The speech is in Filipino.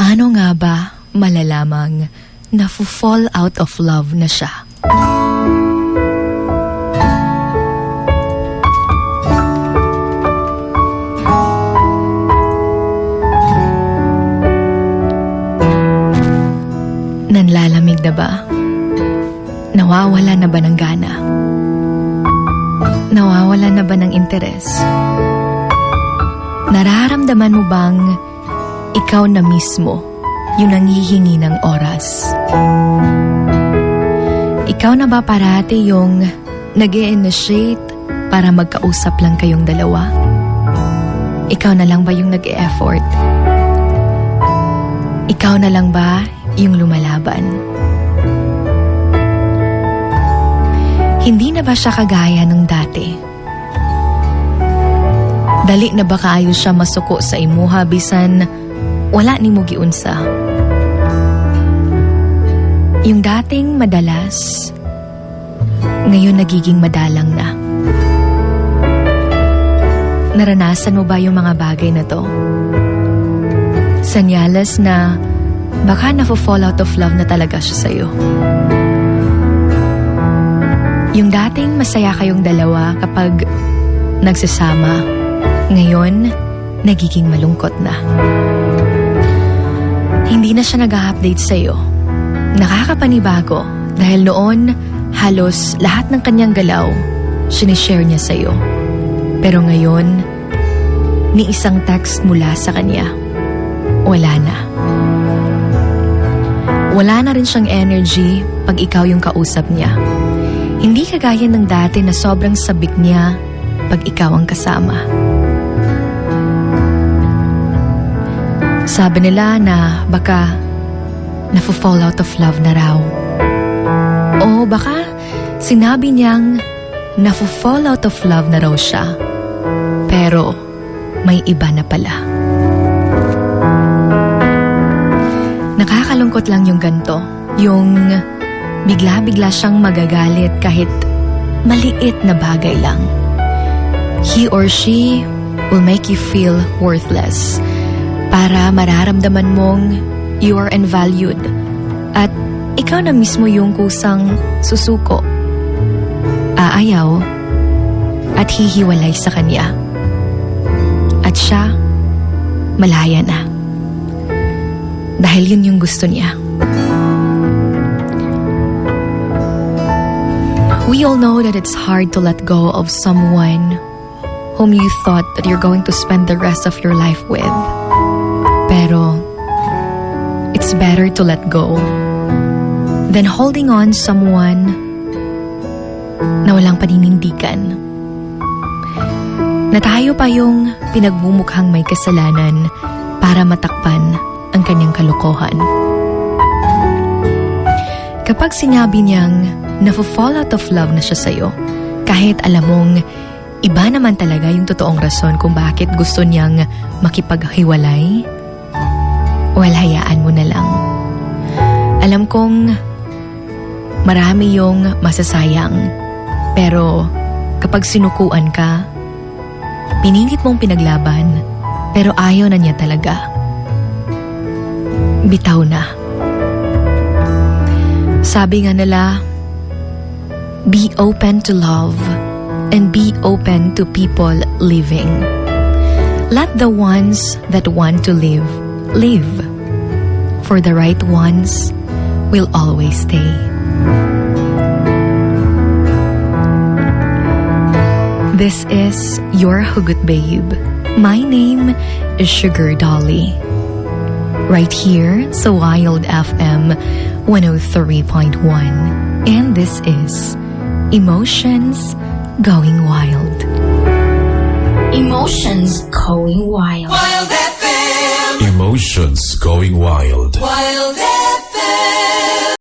Paano nga ba malalamang na fall out of love na siya? Nanlalamig na ba? Nawawala na ba ng gana? Nawawala na ba ng interes? Nararamdaman mo bang ikaw na mismo yung nangihingi ng oras? Ikaw na ba parati yung nag initiate para magkausap lang kayong dalawa? Ikaw na lang ba yung nag effort Ikaw na lang ba yung lumalaban? Hindi na ba siya kagaya ng dati? Dali na ba kaayo siya masuko sa imuha bisan wala ni mo giunsa? Yung dating madalas, ngayon nagiging madalang na. Naranasan mo ba yung mga bagay na to? Sanyalas na baka na-fall out of love na talaga siya sa'yo. Yung dating masaya kayong dalawa kapag nagsasama, ngayon nagiging malungkot na. Hindi na siya nag-update sa'yo. Nakakapanibago dahil noon halos lahat ng kanyang galaw sinishare niya sa'yo. Pero ngayon, ni isang text mula sa kanya, wala na. Wala na rin siyang energy pag ikaw yung kausap niya. Hindi kagaya ng dati na sobrang sabik niya pag ikaw ang kasama. Sabi nila na baka nafo-fall out of love na raw. O baka sinabi niyang nafo-fall out of love na raw siya. Pero may iba na pala. Nakakalungkot lang yung ganto. Yung bigla-bigla siyang magagalit kahit maliit na bagay lang. He or she will make you feel worthless para mararamdaman mong you are unvalued at ikaw na mismo yung kusang susuko. Aayaw at hihiwalay sa kanya. At siya, malaya na. Dahil yun yung gusto niya. We all know that it's hard to let go of someone whom you thought that you're going to spend the rest of your life with. Pero, it's better to let go than holding on someone na walang paninindigan. Na tayo pa yung pinagmumukhang may kasalanan para matakpan ang kanyang kalokohan. Kapag sinabi niyang nafo-fall out of love na siya sa'yo, kahit alam mong iba naman talaga yung totoong rason kung bakit gusto niyang makipaghiwalay, well, hayaan mo na lang. Alam kong marami yung masasayang, pero kapag sinukuan ka, pinilit mong pinaglaban, pero ayaw na niya talaga. Bitaw na. Sabi nga nila, be open to love and be open to people living. Let the ones that want to live, live. For the right ones will always stay. This is your Hugot Babe. My name is Sugar Dolly. Right here sa Wild FM 103.1. And this is Emotions Going Wild. Emotions going wild. Wild FM. Emotions going wild. Wild FM.